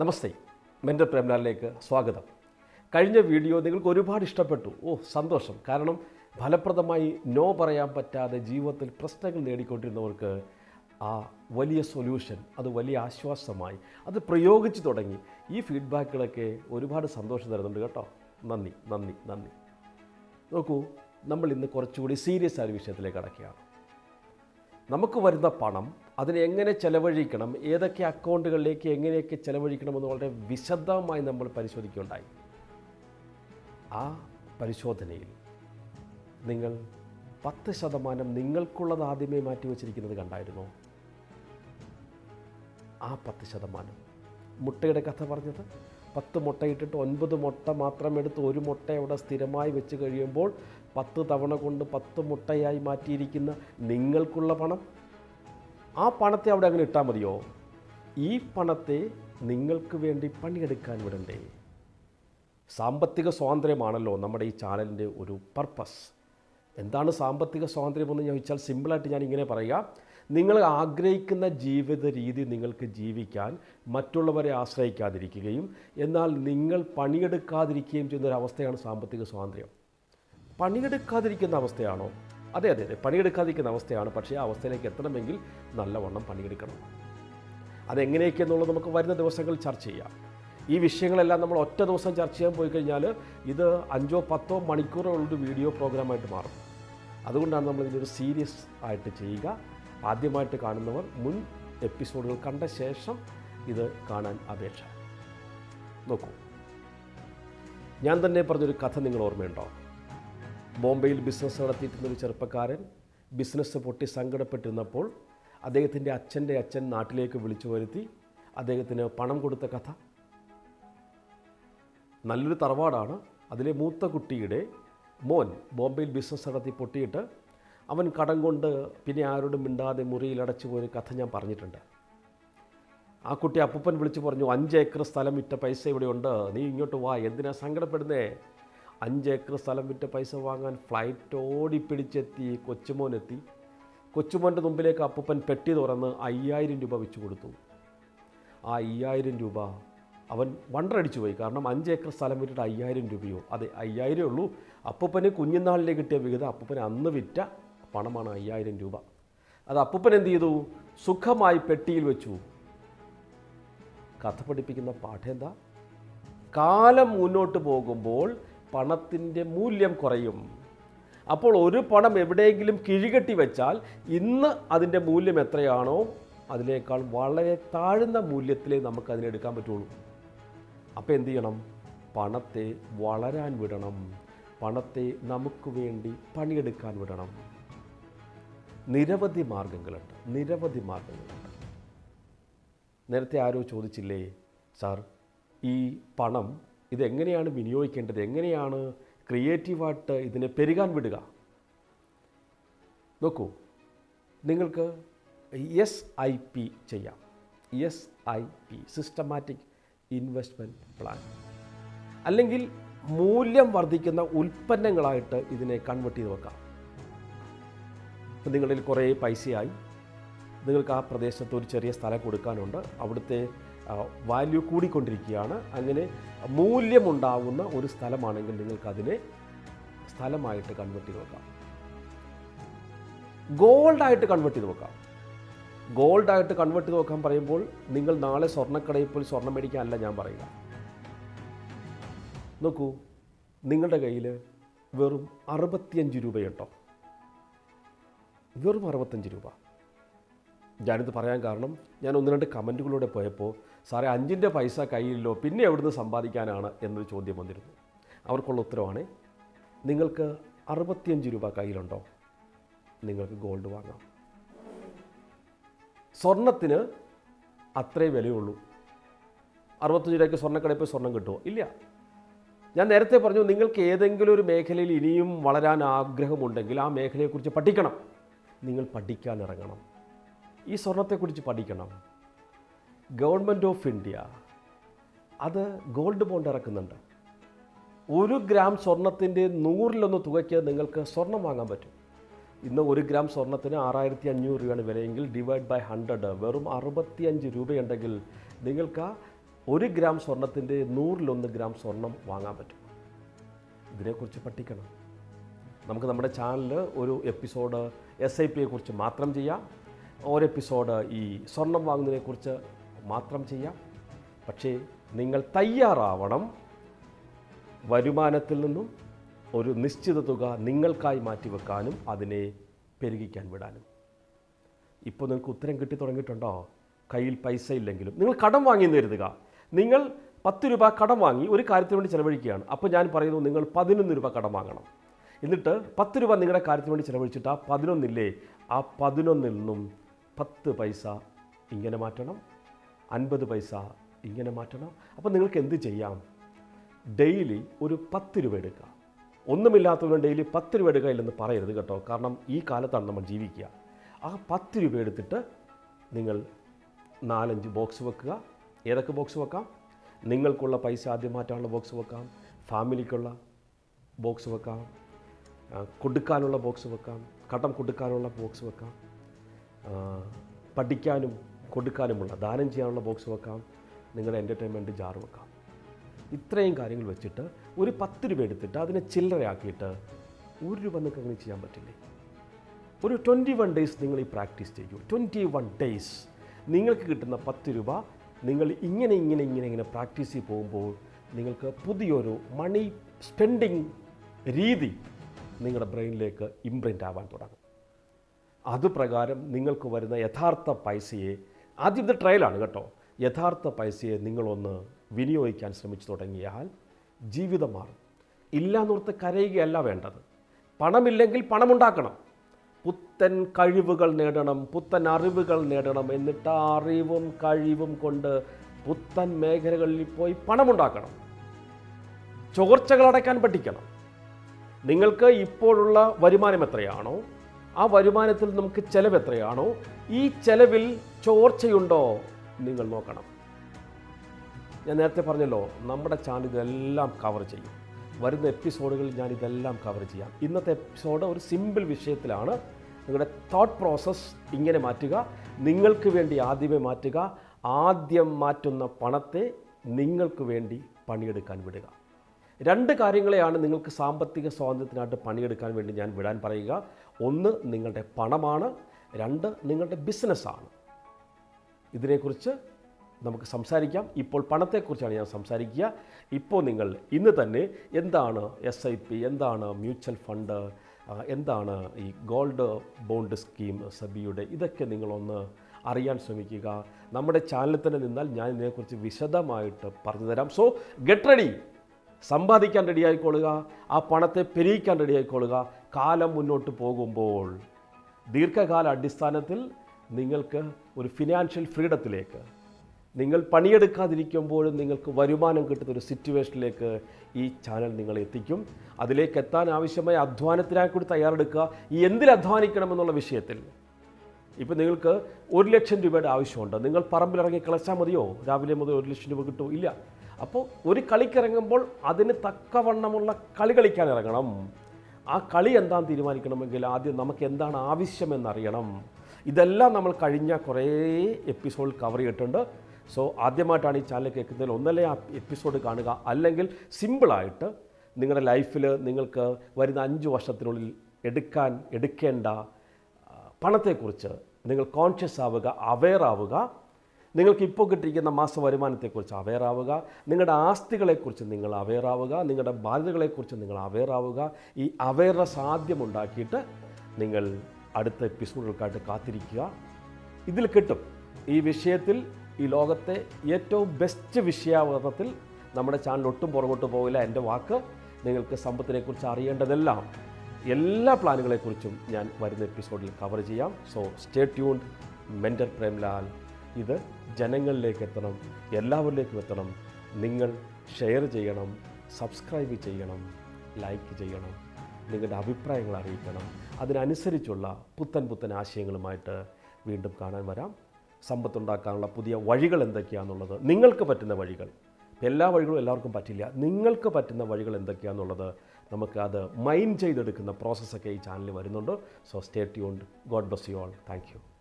നമസ്തേ. Mentor പ്രേംലാലിലേക്ക് സ്വാഗതം. കഴിഞ്ഞ video നിങ്ങൾക്ക് ഒരുപാട് ഇഷ്ടപ്പെട്ടു. ഓ സന്തോഷം. കാരണം ഫലപ്രദമായി നോ പറയാൻ പറ്റാതെ ജീവിതത്തിൽ പ്രശ്നങ്ങൾ നേടിക്കൊണ്ടിരുന്നവർക്ക് ആ വലിയ സൊല്യൂഷൻ അത് വലിയ ആശ്വാസമായി അത് പ്രയോഗിച്ചു തുടങ്ങി. ഈ ഫീഡ്ബാക്കുകളൊക്കെ ഒരുപാട് സന്തോഷം തരുന്നുണ്ട് കേട്ടോ. നന്ദി നന്ദി നന്ദി. നോക്കൂ നമ്മൾ ഇന്ന് കുറച്ചുകൂടി സീരിയസ് ആയ വിഷയത്തിലേക്ക് അടക്കുകയാണ് നമുക്ക് വരുന്ന പണം അതിനെ എങ്ങനെ ചെലവഴിക്കണം? ഏതൊക്കെ അക്കൗണ്ടുകളിലേക്ക് എങ്ങനെയൊക്കെ ചെലവഴിക്കണമെന്ന് വളരെ വിശദമായി നമ്മൾ പരിശോധിക്കുകയുണ്ടായി. ആ പരിശോധനയിൽ നിങ്ങൾ പത്ത് ശതമാനം നിങ്ങൾക്കുള്ളത് ആദ്യമേ മാറ്റി വച്ചിരിക്കുന്നത് കണ്ടായിരുന്നോ? ആ പത്ത് ശതമാനം. മുട്ടയുടെ കഥ പറഞ്ഞത്? പത്ത് മുട്ടയിട്ടിട്ട് ഒൻപത് മുട്ട മാത്രം എടുത്ത് ഒരു മുട്ട അവിടെ സ്ഥിരമായി വെച്ച് കഴിയുമ്പോൾ പത്ത് തവണ കൊണ്ട് പത്ത് മുട്ടയായി മാറ്റിയിരിക്കുന്ന നിങ്ങൾക്കുള്ള പണം ആ പണത്തെ അവിടെ അങ്ങനെ ഇട്ടാൽ മതിയോ? ഈ പണത്തെ നിങ്ങൾക്ക് വേണ്ടി പണിയെടുക്കാൻ വിടണ്ടേ? സാമ്പത്തിക സ്വാതന്ത്ര്യമാണല്ലോ നമ്മുടെ ഈ ചാനലിന്റെ ഒരു പർപ്പസ് എന്താണ് സാമ്പത്തിക സ്വാതന്ത്ര്യമെന്ന് ചോദിച്ചാൽ സിമ്പിളായിട്ട് ഞാൻ ഇങ്ങനെ പറയുക. നിങ്ങൾ ആഗ്രഹിക്കുന്ന ജീവിത രീതി നിങ്ങൾക്ക് ജീവിക്കാൻ മറ്റുള്ളവരെ ആശ്രയിക്കാതിരിക്കുകയും എന്നാൽ നിങ്ങൾ പണിയെടുക്കാതിരിക്കുകയും ചെയ്യുന്ന ഒരു അവസ്ഥയാണ് സാമ്പത്തിക സ്വാതന്ത്ര്യം. പണിയെടുക്കാതിരിക്കുന്ന അവസ്ഥയാണോ? അതെ അതെ അതെ. പണിയെടുക്കാതിരിക്കുന്ന അവസ്ഥയാണ്. പക്ഷേ ആ അവസ്ഥയിലേക്ക് എത്തണമെങ്കിൽ നല്ലവണ്ണം പണിയെടുക്കണം. അതെങ്ങനെയൊക്കെ എന്നുള്ളത് നമുക്ക് വരുന്ന ദിവസങ്ങൾ ചർച്ച ചെയ്യാം. ഈ വിഷയങ്ങളെല്ലാം നമ്മൾ ഒറ്റ ദിവസം ചർച്ച ചെയ്യാൻ പോയി കഴിഞ്ഞാൽ ഇത് അഞ്ചോ പത്തോ മണിക്കൂറുള്ളൊരു വീഡിയോ പ്രോഗ്രാമായിട്ട് മാറും. അതുകൊണ്ടാണ് നമ്മൾ ഇതിനൊരു സീരിയസ് ആയിട്ട് ചെയ്യുക. ആദ്യമായിട്ട് കാണുന്നവർ മുൻ എപ്പിസോഡുകൾ കണ്ട ശേഷം ഇത് കാണാൻ അപേക്ഷ. നോക്കൂ. ഞാൻ തന്നെ പറഞ്ഞൊരു കഥ നിങ്ങൾ ഓർമ്മയുണ്ടോ? ബോംബെയിൽ ബിസിനസ് നടത്തിയിരുന്ന ഒരു ചെറുപ്പക്കാരൻ ബിസിനസ് പൊട്ടി സങ്കടപ്പെട്ടിരുന്നപ്പോൾ അദ്ദേഹത്തിന്റെ അച്ഛന്റെ അച്ഛൻ നാട്ടിലേക്ക് വിളിച്ചു വരുത്തി അദ്ദേഹത്തിന് പണം കൊടുത്ത കഥ. നല്ലൊരു തറവാടാണ്. അതിലെ മൂത്ത കുട്ടിയുടെ മോൻ ബോംബെയിൽ ബിസിനസ് നടത്തി പൊട്ടിയിട്ട് അവൻ കടം കൊണ്ട് പിന്നെ ആരോടും മിണ്ടാതെ മുറിയിൽ അടച്ചു പോയൊരു കഥ ഞാൻ പറഞ്ഞിട്ടുണ്ട്. ആ കുട്ടി അപ്പൂപ്പൻ വിളിച്ചു പറഞ്ഞു അഞ്ച് ഏക്കർ സ്ഥലം വിറ്റ പൈസ ഇവിടെയുണ്ട്. നീ ഇങ്ങോട്ട് വാ. എന്തിനാ സങ്കടപ്പെടുന്നേ? അഞ്ച് ഏക്കർ സ്ഥലം വിറ്റ പൈസ വാങ്ങാൻ ഫ്ലൈറ്റ് ഓടിപ്പിടിച്ചെത്തി കൊച്ചുമോനെത്തി. കൊച്ചുമോന്റെ മുമ്പിലേക്ക് അപ്പൂപ്പൻ പെട്ടി തുറന്ന് അയ്യായിരം രൂപ വെച്ച് കൊടുത്തു. ആ അയ്യായിരം രൂപ അവൻ വണ്ടറടിച്ചു പോയി. കാരണം അഞ്ച് ഏക്കർ സ്ഥലം വിറ്റിട്ട് അയ്യായിരം രൂപയോ? അതെ അയ്യായിരമേ ഉള്ളൂ. അപ്പൂപ്പന് കുഞ്ഞുനാളിലേക്ക് കിട്ടിയ വിഹിതം അപ്പൂപ്പന് അന്ന് വിറ്റ പണമാണ് അയ്യായിരം രൂപ. അത് അപ്പൂപ്പൻ എന്ത് ചെയ്തു? സുഖമായി പെട്ടിയിൽ വെച്ചു. കഥ പഠിപ്പിക്കുന്ന പാഠം എന്താ? കാലം മുന്നോട്ട് പോകുമ്പോൾ പണത്തിന്റെ മൂല്യം കുറയും. അപ്പോൾ ഒരു പണം എവിടെയെങ്കിലും കിഴികെട്ടി വെച്ചാൽ ഇന്ന് അതിന്റെ മൂല്യം എത്രയാണോ അതിനേക്കാൾ വളരെ താഴ്ന്ന മൂല്യത്തിലേ നമുക്ക് അതിനെടുക്കാൻ പറ്റുള്ളൂ. അപ്പോൾ എന്തു ചെയ്യണം? പണത്തെ വളരാൻ വിടണം. പണത്തെ നമുക്ക് വേണ്ടി പണിയെടുക്കാൻ വിടണം. നിരവധി മാർഗങ്ങളുണ്ട്. നിരവധി മാർഗങ്ങളുണ്ട്. നേരത്തെ ആരോ ചോദിച്ചില്ലേ സാർ ഈ പണം ഇതെങ്ങനെയാണ് വിനിയോഗിക്കേണ്ടത്? എങ്ങനെയാണ് ക്രിയേറ്റീവായിട്ട് ഇതിനെ പെരുകാൻ വിടുക? നോക്കൂ നിങ്ങൾക്ക് എസ് ഐ പി ചെയ്യാം. S I P systematic investment plan അല്ലെങ്കിൽ മൂല്യം വർദ്ധിക്കുന്ന ഉൽപ്പന്നങ്ങളായിട്ട് ഇതിനെ കൺവെർട്ട് ചെയ്ത് വെക്കാം. നിങ്ങളിൽ കുറേ പൈസയായി. നിങ്ങൾക്ക് ആ പ്രദേശത്ത് ഒരു ചെറിയ സ്ഥലം കൊടുക്കാനുണ്ട്. അവിടുത്തെ വാല്യൂ കൂടിക്കൊണ്ടിരിക്കുകയാണ്. അങ്ങനെ മൂല്യമുണ്ടാകുന്ന ഒരു സ്ഥലമാണെങ്കിൽ നിങ്ങൾക്കതിനെ സ്ഥലമായിട്ട് കൺവെർട്ട് ചെയ്ത് നോക്കാം ഗോൾഡായിട്ട് കൺവെർട്ട് ചെയ്ത് നോക്കാം ഗോൾഡായിട്ട് കൺവെർട്ട് ചെയ്ത് നോക്കാൻ പറയുമ്പോൾ നിങ്ങൾ നാളെ സ്വർണക്കടയിൽ പോയി സ്വർണം മേടിക്കാനല്ല ഞാൻ പറയുക. നോക്കൂ നിങ്ങളുടെ കയ്യിൽ വെറും അറുപത്തിയഞ്ച് രൂപയുണ്ടോ? വെറും അറുപത്തഞ്ച് രൂപ. ഞാനിത് പറയാൻ കാരണം ഞാൻ ഒന്ന് രണ്ട് കമന്റുകളിലൂടെ പോയപ്പോൾ സാറേ അഞ്ചിന്റെ പൈസ കയ്യിലോ പിന്നെ എവിടുന്ന് സമ്പാദിക്കാനാണ് എന്നൊരു ചോദ്യം വന്നിരുന്നു. അവർക്കുള്ള ഉത്തരവാണ് നിങ്ങൾക്ക് അറുപത്തിയഞ്ച് രൂപ കയ്യിലുണ്ടോ? നിങ്ങൾക്ക് ഗോൾഡ് വാങ്ങാം. സ്വർണത്തിന് അത്രേ വിലയുള്ളൂ. അറുപത്തഞ്ച് രൂപയ്ക്ക് സ്വർണക്കടയിൽ പോയി സ്വർണം കിട്ടുമോ? ഇല്ല. ഞാൻ നേരത്തെ പറഞ്ഞു നിങ്ങൾക്ക് ഏതെങ്കിലും ഒരു മേഖലയിൽ ഇനിയും വളരാൻ ആഗ്രഹമുണ്ടെങ്കിൽ ആ മേഖലയെക്കുറിച്ച് പഠിക്കണം. നിങ്ങൾ പഠിക്കാൻ ഇറങ്ങണം. ഈ സ്വർണത്തെക്കുറിച്ച് പഠിക്കണം. ഗവൺമെന്റ് ഓഫ് ഇന്ത്യ അത് ഗോൾഡ് ബോണ്ട് ഇറക്കുന്നുണ്ട്. ഒരു ഗ്രാം സ്വർണത്തിന്റെ നൂറിലൊന്ന് തുകയ്ക്ക് നിങ്ങൾക്ക് സ്വർണം വാങ്ങാൻ പറ്റും. ഇന്ന് ഒരു ഗ്രാം സ്വർണത്തിന് ആറായിരത്തി അഞ്ഞൂറ് രൂപയാണ് വിലയെങ്കിൽ ഡിവൈഡ് ബൈ ഹൺഡ്രഡ് വെറും അറുപത്തിയഞ്ച് രൂപയുണ്ടെങ്കിൽ നിങ്ങൾക്ക് ഒരു ഗ്രാം സ്വർണത്തിന്റെ നൂറിലൊന്ന് ഗ്രാം സ്വർണം വാങ്ങാൻ പറ്റും. ഇതിനെക്കുറിച്ച് പഠിക്കണം. നമുക്ക് നമ്മുടെ ചാനലിൽ ഒരു എപ്പിസോഡ് എസ് ഐ പിയെക്കുറിച്ച് മാത്രം ചെയ്യാം. ഒരു എപ്പിസോഡ് ഈ സ്വർണം വാങ്ങുന്നതിനെക്കുറിച്ച് മാത്രം ചെയ്യാം. പക്ഷേ നിങ്ങൾ തയ്യാറാവണം വരുമാനത്തിൽ നിന്നും ഒരു നിശ്ചിത തുക നിങ്ങൾക്കായി മാറ്റിവെക്കാനും അതിനെ പെരുകിക്കാൻ വിടാനും. ഇപ്പോൾ നിങ്ങൾക്ക് ഉത്തരം കിട്ടി തുടങ്ങിയിട്ടുണ്ടോ? കയ്യിൽ പൈസ ഇല്ലെങ്കിലും. നിങ്ങൾ കടം വാങ്ങി എന്ന് കരുതുക. നിങ്ങൾ പത്ത് രൂപ കടം വാങ്ങി ഒരു കാര്യത്തിന് വേണ്ടി ചിലവഴിക്കുകയാണ്. അപ്പോൾ ഞാൻ പറയുന്നു നിങ്ങൾ പതിനൊന്ന് രൂപ കടം വാങ്ങണം. എന്നിട്ട് പത്ത് രൂപ നിങ്ങളുടെ കാര്യത്തിന് വേണ്ടി ചിലവഴിച്ചിട്ട് ആ പതിനൊന്നില്ലേ? ആ പതിനൊന്നിൽ നിന്നും പത്ത് പൈസ ഇങ്ങനെ മാറ്റണം. അൻപത് പൈസ ഇങ്ങനെ മാറ്റണം. അപ്പോൾ നിങ്ങൾക്ക് എന്ത് ചെയ്യാം? ഡെയിലി ഒരു പത്ത് രൂപ എടുക്കുക. ഒന്നുമില്ലാത്തവരും ഡെയിലി പത്ത് രൂപ എടുക്കുക ഇല്ലെന്ന് പറയരുത് കേട്ടോ. കാരണം ഈ കാലത്താണ് നമ്മൾ ജീവിക്കുക. ആ പത്ത് രൂപ എടുത്തിട്ട് നിങ്ങൾ നാലഞ്ച് ബോക്സ് വെക്കുക. ഏതൊക്കെ ബോക്സ് വെക്കാം? നിങ്ങൾക്കുള്ള പൈസ ആദ്യം മാറ്റാനുള്ള ബോക്സ് വെക്കാം. ഫാമിലിക്കുള്ള ബോക്സ് വെക്കാം. കൊടുക്കാനുള്ള ബോക്സ് വെക്കാം. കടം കൊടുക്കാനുള്ള ബോക്സ് വെക്കാം. പഠിക്കാനും കൊടുക്കാനുമുള്ള ദാനം ചെയ്യാനുള്ള ബോക്സ് വെക്കാം നിങ്ങളുടെ എന്റർടൈൻമെന്റ് ജാർ വെക്കാം. ഇത്രയും കാര്യങ്ങൾ വെച്ചിട്ട് ഒരു പത്ത് രൂപ എടുത്തിട്ട് അതിനെ ചില്ലറയാക്കിയിട്ട് ഒരു രൂപ നിങ്ങൾക്ക് അങ്ങനെ ചെയ്യാൻ പറ്റില്ലേ? ഒരു ട്വന്റി വൺ ഡേയ്സ് നിങ്ങൾ ഈ പ്രാക്ടീസ് ചെയ്യൂ. ട്വന്റി വൺ ഡേയ്സ് നിങ്ങൾക്ക് കിട്ടുന്ന പത്ത് രൂപ നിങ്ങൾ ഇങ്ങനെ ഇങ്ങനെ ഇങ്ങനെ ഇങ്ങനെ പ്രാക്ടീസ് ചെയ്ത് പോകുമ്പോൾ നിങ്ങൾക്ക് പുതിയൊരു മണി സ്പെൻഡിങ് രീതി നിങ്ങളുടെ ബ്രെയിനിലേക്ക് ഇംപ്രിന്റ് ആവാൻ തുടങ്ങും. അതുപ്രകാരം നിങ്ങൾക്ക് വരുന്ന യഥാർത്ഥ പൈസയെ ആദ്യം ഇത് ട്രയലാണ് കേട്ടോ. യഥാർത്ഥ പൈസയെ നിങ്ങളൊന്ന് വിനിയോഗിക്കാൻ ശ്രമിച്ചു തുടങ്ങിയാൽ ജീവിതം മാറും ഇല്ലാന്നോർത്ത് കരയുകയല്ല വേണ്ടത്. പണമില്ലെങ്കിൽ പണമുണ്ടാക്കണം. പുത്തൻ കഴിവുകൾ നേടണം പുത്തൻ അറിവുകൾ നേടണം എന്നിട്ട് അറിവും കഴിവും കൊണ്ട് പുത്തൻ മേഖലകളിൽ പോയി പണമുണ്ടാക്കണം. ചോർച്ചകൾ അടയ്ക്കാൻ പഠിക്കണം. നിങ്ങൾക്ക് ഇപ്പോഴുള്ള വരുമാനം എത്രയാണോ? ആ വരുമാനത്തിൽ നമുക്ക് ചെലവ് എത്രയാണോ? ഈ ചെലവിൽ ചോർച്ചയുണ്ടോ? നിങ്ങൾ നോക്കണം. ഞാൻ നേരത്തെ പറഞ്ഞല്ലോ നമ്മുടെ ചാനൽ ഇതെല്ലാം കവർ ചെയ്യും. വരുന്ന എപ്പിസോഡുകളിൽ ഞാൻ ഇതെല്ലാം കവർ ചെയ്യാം. ഇന്നത്തെ എപ്പിസോഡ് ഒരു സിമ്പിൾ വിഷയത്തിലാണ്. നിങ്ങളുടെ തോട്ട് പ്രോസസ്സ് ഇങ്ങനെ മാറ്റുക. നിങ്ങൾക്ക് വേണ്ടി ആദ്യമേ മാറ്റുക. ആദ്യം മാറ്റുന്ന പണത്തെ നിങ്ങൾക്ക് വേണ്ടി പണിയെടുക്കാൻ വിടുക. രണ്ട് കാര്യങ്ങളെയാണ് നിങ്ങൾക്ക് സാമ്പത്തിക സ്വാതന്ത്ര്യത്തിനായിട്ട് പണിയെടുക്കാൻ വേണ്ടി ഞാൻ വിടാൻ പറയുക. ഒന്ന് നിങ്ങളുടെ പണമാണ് രണ്ട് നിങ്ങളുടെ ബിസിനസ്സാണ്. ഇതിനെക്കുറിച്ച് നമുക്ക് സംസാരിക്കാം. ഇപ്പോൾ പണത്തെക്കുറിച്ചാണ് ഞാൻ സംസാരിക്കുക. ഇപ്പോൾ നിങ്ങൾ ഇന്ന് തന്നെ എന്താണ് എസ് ഐ പി എന്താണ് മ്യൂച്വൽ ഫണ്ട് എന്താണ് ഈ ഗോൾഡ് ബോണ്ട് സ്കീം സബിയുടെ ഇതൊക്കെ നിങ്ങളൊന്ന് അറിയാൻ ശ്രമിക്കുക. നമ്മുടെ ചാനലിൽ തന്നെ നിന്നാൽ ഞാൻ ഇതിനെക്കുറിച്ച് വിശദമായിട്ട് പറഞ്ഞു തരാം. സോ ഗെറ്റ് റെഡി സമ്പാദിക്കാൻ റെഡിയായിക്കൊള്ളുക ആ പണത്തെ പെരുയിക്കാൻ റെഡിയായിക്കൊള്ളുക. കാലം മുന്നോട്ട് പോകുമ്പോൾ ദീർഘകാല അടിസ്ഥാനത്തിൽ നിങ്ങൾക്ക് ഒരു ഫിനാൻഷ്യൽ ഫ്രീഡത്തിലേക്ക് നിങ്ങൾ പണിയെടുക്കാതിരിക്കുമ്പോഴും നിങ്ങൾക്ക് വരുമാനം കിട്ടുന്ന ഒരു സിറ്റുവേഷനിലേക്ക് ഈ ചാനൽ നിങ്ങളെ എത്തിക്കും. അതിലേക്ക് എത്താൻ ആവശ്യമായ അധ്വാനത്തിനായി കൂടി തയ്യാറെടുക്കുക. ഈ എന്തിൽ അധ്വാനിക്കണമെന്നുള്ള വിഷയത്തിൽ ഇപ്പം നിങ്ങൾക്ക് ഒരു ലക്ഷം രൂപയുടെ ആവശ്യമുണ്ട്. നിങ്ങൾ പറമ്പിലിറങ്ങി കളച്ചാൽ മതിയോ? രാവിലെ മുതൽ ഒരു ലക്ഷം രൂപ കിട്ടുമോ? ഇല്ല. അപ്പോൾ ഒരു കളിക്കിറങ്ങുമ്പോൾ അതിന് തക്കവണ്ണമുള്ള കളി കളിക്കാൻ ഇറങ്ങണം. ആ കളി എന്താണെന്ന് തീരുമാനിക്കണമെങ്കിൽ ആദ്യം നമുക്ക് എന്താണ് ആവശ്യമെന്നറിയണം. ഇതെല്ലാം നമ്മൾ കഴിഞ്ഞ കുറേ എപ്പിസോഡ് കവർ ചെയ്തിട്ടുണ്ട്. സോ ആദ്യമായിട്ടാണ് ഈ ചാനൽ കേൾക്കുന്നതിൽ ഒന്നല്ലേ ആ എപ്പിസോഡ് കാണുക. അല്ലെങ്കിൽ സിമ്പിളായിട്ട് നിങ്ങളുടെ ലൈഫിൽ നിങ്ങൾക്ക് വരുന്ന അഞ്ച് വർഷത്തിനുള്ളിൽ എടുക്കാൻ എടുക്കേണ്ട പണത്തെക്കുറിച്ച് നിങ്ങൾ കോൺഷ്യസ് ആവുക അവെയർ ആവുക. നിങ്ങൾക്ക് ഇപ്പോൾ കിട്ടിയിരിക്കുന്ന മാസ വരുമാനത്തെക്കുറിച്ച് അവെയർ ആവുക. നിങ്ങളുടെ ആസ്തികളെക്കുറിച്ച് നിങ്ങൾ അവെയർ ആവുക. നിങ്ങളുടെ ബാധ്യതകളെക്കുറിച്ച് നിങ്ങൾ അവെയർ ആവുക. ഈ അവെയർനെസ് ആദ്യം ഉണ്ടാക്കിയിട്ട് നിങ്ങൾ അടുത്ത എപ്പിസോഡുകൾക്കായിട്ട് കാത്തിരിക്കുക. ഇതിൽ കിട്ടും. ഈ വിഷയത്തിൽ ഈ ലോകത്തെ ഏറ്റവും ബെസ്റ്റ് വിഷയാവതത്തിൽ നമ്മുടെ ചാനൽ ഒട്ടും പുറകോട്ട് പോകില്ല എന്റെ വാക്ക്. നിങ്ങൾക്ക് സമ്പത്തിനെക്കുറിച്ച് അറിയേണ്ടതെല്ലാം എല്ലാ പ്ലാനുകളെക്കുറിച്ചും ഞാൻ വരുന്ന എപ്പിസോഡിൽ കവർ ചെയ്യാം. So stay tuned mentor Premlal ഇത് ജനങ്ങളിലേക്ക് എത്തണം എല്ലാവരിലേക്കും എത്തണം നിങ്ങൾ ഷെയർ ചെയ്യണം സബ്സ്ക്രൈബ് ചെയ്യണം ലൈക്ക് ചെയ്യണം നിങ്ങളുടെ അഭിപ്രായങ്ങൾ അറിയിക്കണം. അതിനനുസരിച്ചുള്ള പുത്തൻ പുത്തൻ ആശയങ്ങളുമായിട്ട് വീണ്ടും കാണാൻ വരാം. സമ്പത്തുണ്ടാക്കാനുള്ള പുതിയ വഴികൾ എന്തൊക്കെയാണെന്നുള്ളത് നിങ്ങൾക്ക് പറ്റുന്ന വഴികൾ. എല്ലാ വഴികളും എല്ലാവർക്കും പറ്റില്ല. നിങ്ങൾക്ക് പറ്റുന്ന വഴികൾ എന്തൊക്കെയാണെന്നുള്ളത് നമുക്ക് അത് മൈൻഡ് ചെയ്തെടുക്കുന്ന പ്രോസസ്സൊക്കെ ഈ ചാനലിൽ വരുന്നുണ്ട്. So stay tuned God bless you all thank